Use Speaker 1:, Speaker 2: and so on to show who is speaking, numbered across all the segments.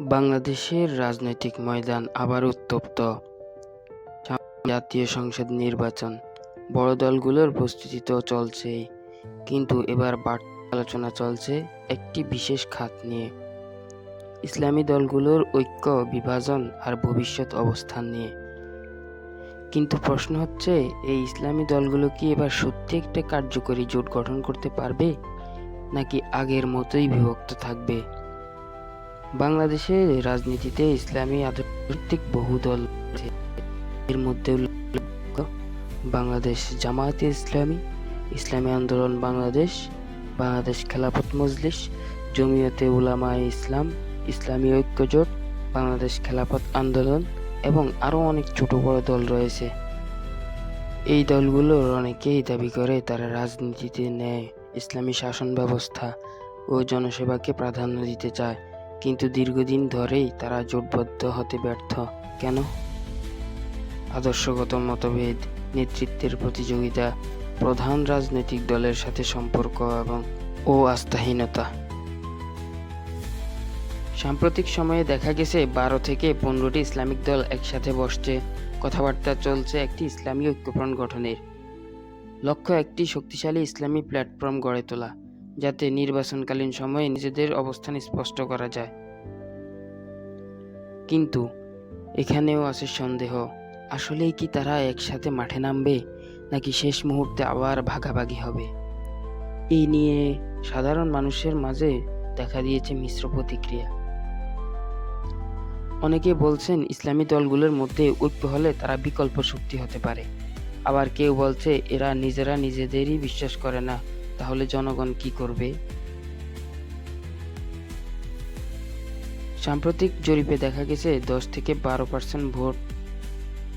Speaker 1: বাংলাদেশের রাজনৈতিক ময়দান আবার উত্তপ্ত। জাতীয় সংসদ নির্বাচন, বড় দলগুলোর প্রস্তুতি তো চলছেই, কিন্তু এবার আলোচনা চলছে একটি বিশেষ খাত নিয়ে। ইসলামী দলগুলোর ঐক্য, বিভাজন আর ভবিষ্যৎ অবস্থান নিয়ে। কিন্তু প্রশ্ন হচ্ছে, এই ইসলামী দলগুলো কি এবার সত্যি একটা কার্যকরী জোট গঠন করতে পারবে? নাকি আগের মতোই বিভক্ত থাকবে? বাংলাদেশের রাজনীতিতে ইসলামী আধ্যাত্মিক বহু দল আছে। এর মধ্যে বাংলাদেশ জামায়াতে ইসলামী ইসলামী আন্দোলন বাংলাদেশ বাংলাদেশ খেলাফত মজলিস, জমিয়তে উলামায়ে ইসলাম, ইসলামী ঐক্যজোট, বাংলাদেশ খেলাফত আন্দোলন এবং আরও অনেক ছোট বড় দল রয়েছে। এই দলগুলোর অনেকেই দাবি করে তারা রাজনীতিতে ন্যায় ইসলামী শাসন ব্যবস্থা ও জনসেবাকে প্রাধান্য দিতে চায়। কিন্তু দীর্ঘদিন ধরেই তারা জোটবদ্ধ হতে ব্যর্থ। কেন? আদর্শগত মতভেদ, নেতৃত্বের প্রতিযোগিতা, প্রধান রাজনৈতিক দলের সাথে সম্পর্ক এবং ও আস্থাহীনতা। সাম্প্রতিক সময়ে দেখা গেছে বারো থেকে পনেরোটি ইসলামিক দল একসাথে বসছে। কথাবার্তা চলছে একটি ইসলামী ঐক্যফ্রন্ট গঠনের। লক্ষ্য একটি শক্তিশালী ইসলামী প্ল্যাটফর্ম গড়ে তোলা। যাতে নির্বাচনকালীন সময়ে নিজেদের অবস্থান স্পষ্ট করা যায়। কিন্তু এখানেও আছে সন্দেহ, আসলেই কি তারা একসাথে মাঠে নামবে, নাকি শেষ মুহূর্তে আবার ভাগাভাগি হবে? এই নিয়ে সাধারণ মানুষের মাঝে দেখা দিয়েছে মিশ্র প্রতিক্রিয়া। অনেকে বলছেন ইসলামী দলগুলোর মধ্যে ঐক্য হলে তারা বিকল্প শক্তি হতে পারে। আবার কেউ বলছে এরা নিজেরা নিজেদেরই বিশ্বাস করে না। তাহলে জনগণ কি করবে? সাম্প্রতিক জরিপে দেখা গেছে, দশ থেকে বারো পার্সেন্ট ভোট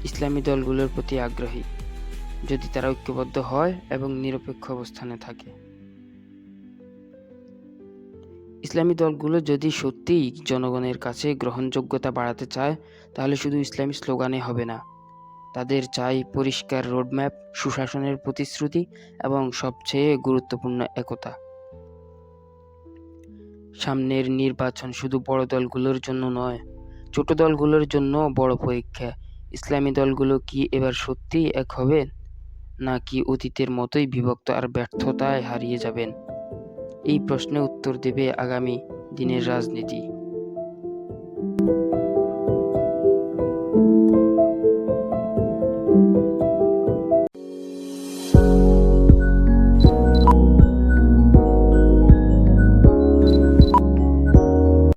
Speaker 1: ইসলামী দলগুলোর প্রতি আগ্রহী, যদি তারা ঐক্যবদ্ধ হয় এবং নিরপেক্ষ অবস্থানে থাকে। ইসলামী দলগুলো যদি সত্যিই জনগণের কাছে গ্রহণযোগ্যতা বাড়াতে চায়, তাহলে শুধু ইসলামী স্লোগানে হবে না। তাদের চাই পরিষ্কার রোডম্যাপ, সুশাসনের প্রতিশ্রুতি এবং সবচেয়ে গুরুত্বপূর্ণ একতা। সামনের নির্বাচন শুধু বড় দলগুলোর জন্য নয়, ছোট দলগুলোর জন্য বড় পরীক্ষা। ইসলামী দলগুলো কি এবার সত্যিই এক হবে, নাকি অতীতের মতোই বিভক্ত আর ব্যর্থতায় হারিয়ে যাবেন? এই প্রশ্নে উত্তর দেবে আগামী দিনের রাজনীতি।